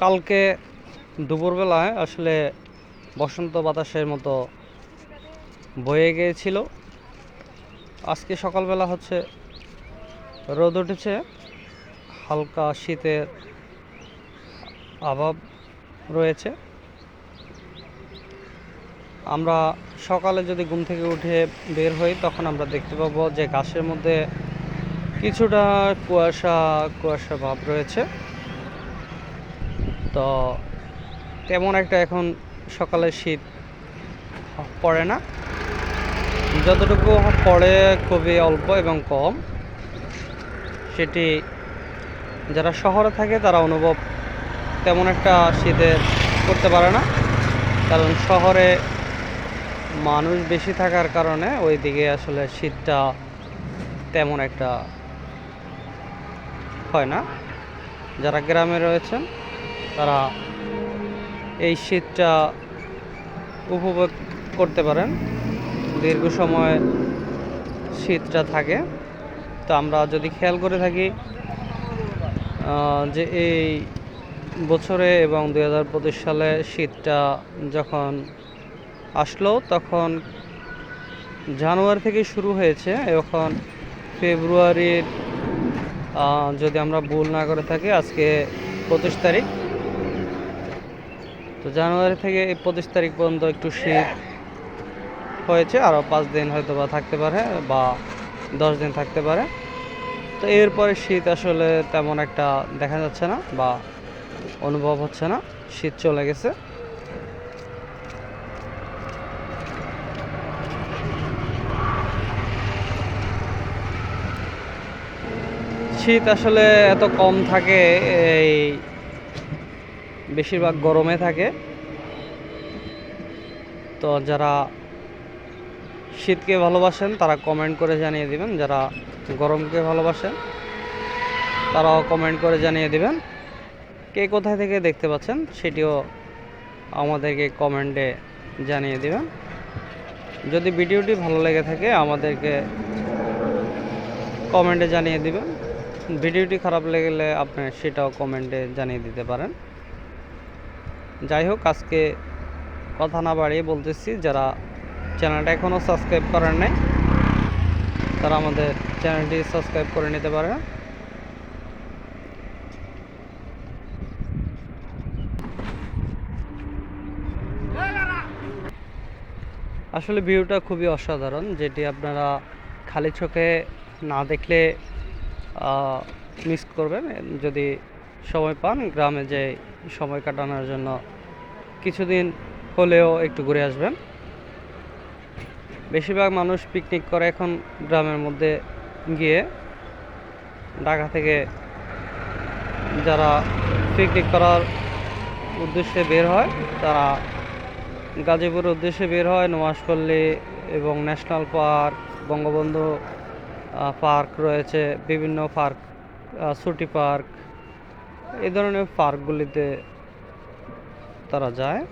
কালকে দুপুরবেলায় আসলে বসন্ত বাতাসের মতো বয়ে গিয়েছিল। আজকে সকালবেলা হচ্ছে রোদ উঠেছে, হালকা শীতের অভাব রয়েছে। আমরা সকালে যদি ঘুম থেকে উঠে বের হই, তখন আমরা দেখতে পাবো যে গাছের মধ্যে কিছুটা কুয়াশা কুয়াশা ভাব রয়েছে। তো তেমন একটা এখন সকালে শীত পড়ে না। যতটুকু পড়ে খুবই অল্প এবং কম। সেটি যারা শহরে থাকে তারা অনুভব তেমন একটা শীতের করতে পারে না। কারণ শহরে মানুষ বেশি থাকার কারণে ওই দিকে আসলে শীতটা তেমন একটা হয় না। যারা গ্রামে রয়েছেন তারা এই শীতটা উপভোগ করতে পারেন। দীর্ঘ সময় শীতটা থাকে। তো আমরা যদি খেয়াল করে থাকি যে এই বছরে এবং দুই হাজার পঁচিশ সালে শীতটা যখন আসলো, তখন জানুয়ারি থেকে শুরু হয়েছে। এখন ফেব্রুয়ারির যদি আমরা ভুল না করে থাকি, আজকে পঁচিশ তারিখ। তো জানুয়ারি থেকে পঁচিশ তারিখ পর্যন্ত একটু শীত হয়েছে, আরও পাঁচ দিন হয়তো বা থাকতে পারে বা দশ দিন থাকতে পারে। তো এরপরে শীত আসলে তেমন একটা দেখা যাচ্ছে না বা অনুভব হচ্ছে না, শীত চলে গেছে। শীত আসলে এত কম থাকে এই বেশিরভাগ গরমে থাকে। তো যারা শীতকে ভালোবাসেন, তারা কমেন্ট করে জানিয়ে দিবেন। যারা গরমকে ভালোবাসেন, তারাও কমেন্ট করে জানিয়ে দিবেন। কে কোথায় থেকে দেখতে পাচ্ছেন, সেটিও আমাদেরকে কমেন্টে জানিয়ে দিবেন। যদি ভিডিওটি ভালো লেগে থাকে, আমাদেরকে কমেন্টে জানিয়ে দিবেন। ভিডিওটি খারাপ লেগেলে আপনি সেটাও কমেন্টে জানিয়ে দিতে পারেন। যাই হোক, আজকে কথা না বাড়িয়ে বলতেছি, যারা চ্যানেলটা এখনও সাবস্ক্রাইব করেন নাই, তারা আমাদের চ্যানেলটি সাবস্ক্রাইব করে নিতে পারে আসলে ভিউটা খুবই অসাধারণ, যেটি আপনারা খালি চোখে না দেখলে মিস করবেন। যদি সময় পান গ্রামে যে সময় কাটানোর জন্য কিছুদিন হলেও একটু ঘুরে আসবেন। বেশিরভাগ মানুষ পিকনিক করে এখন গ্রামের মধ্যে গিয়ে ঢাকা থেকে যারা পিকনিক করার উদ্দেশ্যে বের হয়, তারা গাজীপুরের উদ্দেশ্যে বের হয় নোয়াশপল্লী এবং ন্যাশনাল পার্ক বঙ্গবন্ধু পার্ক রয়েছে, বিভিন্ন পার্ক সুটি পার্ক এই ধরনের পার্কগুলিতে তারা যায়।